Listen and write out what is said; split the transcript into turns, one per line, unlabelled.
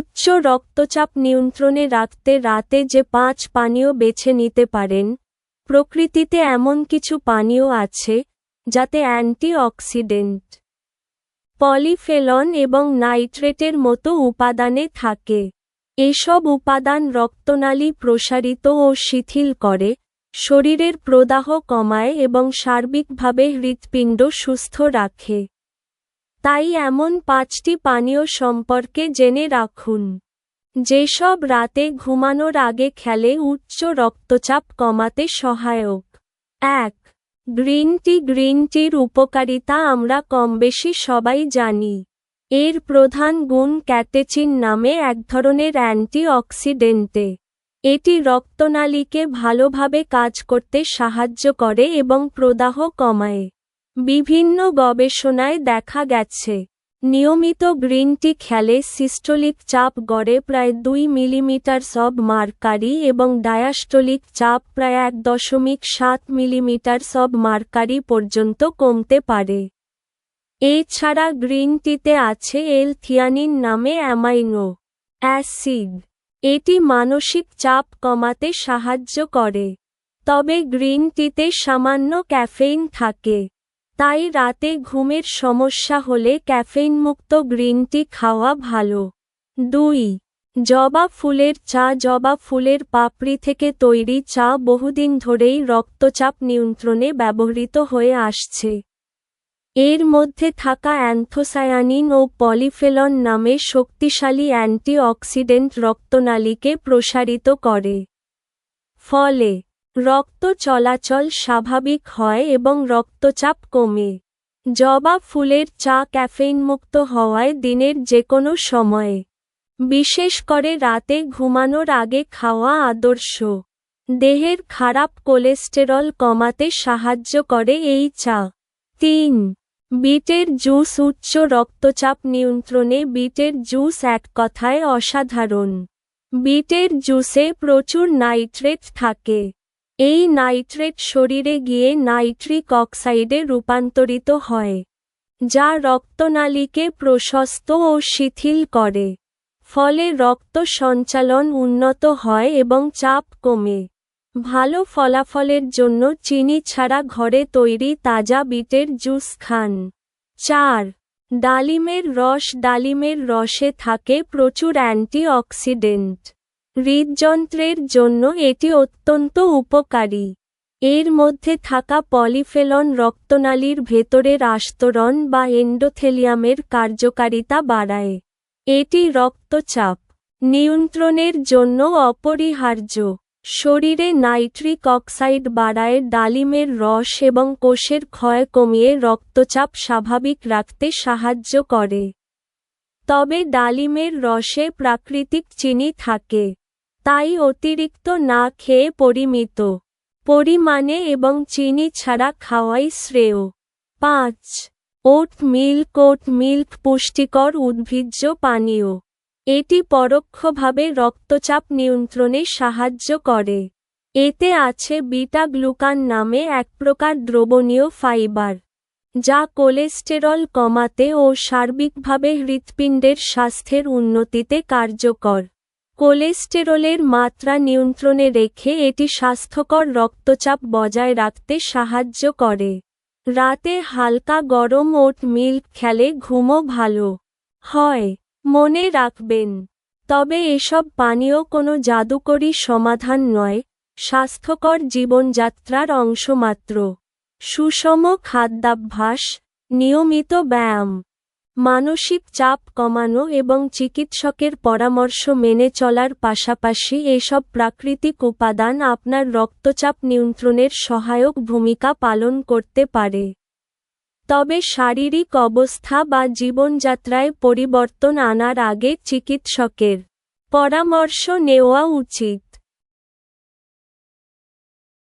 উচ্চ রক্তচাপ নিয়ন্ত্রণে রাখতে রাতে যে পাঁচ পানীয় বেছে নিতে পারেন, প্রকৃতিতে এমন কিছু পানীয় আছে, যাতে অ্যান্টিঅক্সিডেন্ট, পলিফেলন এবং নাইট্রেটের মতো উপাদানে থাকে। এসব উপাদান রক্তনালী প্রসারিত ও শিথিল করে, শরীরের প্রদাহ কমায় এবং সার্বিকভাবে হৃৎপিণ্ড সুস্থ রাখে। তাই এমন পাঁচটি পানীয় সম্পর্কে জেনে রাখুন। যেসব রাতে ঘুমানোর আগে খেলে উচ্চ রক্তচাপ কমাতে সহায়ক। এক, গ্রিন টি, গ্রিন টির উপকারিতা আমরা কমবেশি সবাই জানি। এর প্রধান গুণ ক্যাটেচিন নামে এক ধরনের অ্যান্টিঅক্সিডেন্টে। এটি রক্তনালীকে ভালোভাবে কাজ করতে সাহায্য করে এবং প্রদাহ কমায়। বিভিন্ন গবেষণায় দেখা গেছে, নিয়মিত গ্রিন টি খেলে সিস্টোলিক চাপ গড়ে প্রায় দুই মিলিমিটার সব মার্কারি এবং ডায়াস্টোলিক চাপ প্রায় এক দশমিক সাত মিলিমিটার সব মার্কারি পর্যন্ত কমতে পারে। এছাড়া গ্রিন টিতে আছে এল থিয়ানিন নামে অ্যামাইনো অ্যাসিড। এটি মানসিক চাপ কমাতে সাহায্য করে, তবে গ্রিন টিতে সামান্য ক্যাফেইন থাকে। তাই রাতে ঘুমের সমস্যা হলে ক্যাফেইনমুক্ত গ্রিন টি খাওয়া ভালো। দুই, জবা ফুলের চা। জবা ফুলের পাপড়ি থেকে তৈরি চা বহুদিন ধরেই রক্তচাপ নিয়ন্ত্রণে ব্যবহৃত হয়ে আসছে। এর মধ্যে থাকা অ্যান্থোসায়ানিন ও পলিফেলন নামে শক্তিশালী অ্যান্টিঅক্সিডেন্ট রক্তনালীকে প্রসারিত করে। ফলে রক্ত চলাচল স্বাভাবিক হয় এবং রক্তচাপ কমে। জবা ফুলের চা ক্যাফেইনমুক্ত হওয়ায় দিনের যে কোনো সময়ে, বিশেষ করে রাতে ঘুমানোর আগে খাওয়া আদর্শ। দেহের খারাপ কোলেস্টেরল কমাতে সাহায্য করে এই চা। তিন, বিটের জুস উচ্চ রক্তচাপ নিয়ন্ত্রণে বিটের জুস এক কথায় অসাধারণ। বিটের জুসে প্রচুর নাইট্রেট থাকে। এই নাইট্রেট শরীরে গিয়ে নাইট্রিক অক্সাইডে রূপান্তরিত হয়, যা রক্তনালীকে প্রশস্ত ও শিথিল করে, ফলে রক্ত সঞ্চালন উন্নত হয় এবং চাপ কমে। ভালো ফলাফলের জন্য চিনি ছাড়া ঘরে তৈরি তাজা বিটের জুস খান। চার, ডালিমের রস, ডালিমের রসে থাকে প্রচুর অ্যান্টিঅক্সিডেন্ট। হৃদযন্ত্রের জন্য এটি অত্যন্ত উপকারী। এর মধ্যে থাকা পলিফেলন রক্তনালীর ভেতরের আস্তরণ বা এন্ডোথেলিয়ামের কার্যকারিতা বাড়ায়। এটি রক্তচাপ নিয়ন্ত্রণের জন্য অপরিহার্য। শরীরে নাইট্রিক অক্সাইড বাড়ায়, ডালিমের রস এবং কোষের ক্ষয় কমিয়ে রক্তচাপ স্বাভাবিক রাখতে সাহায্য করে। তবে ডালিমের রসে প্রাকৃতিক চিনি থাকে। তাই অতিরিক্ত না খেয়ে পরিমিত। পরিমাণে এবং চিনি ছাড়া খাওয়াই শ্রেয়। পাঁচ। ওট মিল্ক ওট মিল্ক পুষ্টিকর উদ্ভিজ্জ পানীয়। এটি পরোক্ষভাবে রক্তচাপ নিয়ন্ত্রণে সাহায্য করে। এতে আছে বিটা গ্লুকান নামে এক প্রকার দ্রবণীয় ফাইবার, যা কোলেস্টেরল কমাতে ও সার্বিকভাবে হৃৎপিণ্ডের স্বাস্থ্যের উন্নতিতে কার্যকর। কোলেস্টেরলের মাত্রা নিয়ন্ত্রণে রেখে এটি স্বাস্থ্যকর রক্তচাপ বজায় রাখতে সাহায্য করে। রাতে হালকা গরম ওট মিল্ক খেলে ঘুমও ভালো হয়, মনে রাখবেন। তবে এসব পানীয় কোনো জাদুকরী সমাধান নয়, স্বাস্থ্যকর জীবনযাত্রার অংশ মাত্র। সুষম খাদ্যাভ্যাস, নিয়মিত ব্যায়াম। মানসিক চাপ কমানো এবং চিকিৎসকের পরামর্শ মেনে চলার পাশাপাশি এসব প্রাকৃতিক উপাদান আপনার রক্তচাপ নিয়ন্ত্রণের সহায়ক ভূমিকা পালন করতে পারে। তবে শারীরিক অবস্থা বা জীবনযাত্রায় পরিবর্তন আনার আগে চিকিৎসকের পরামর্শ নেওয়া উচিত।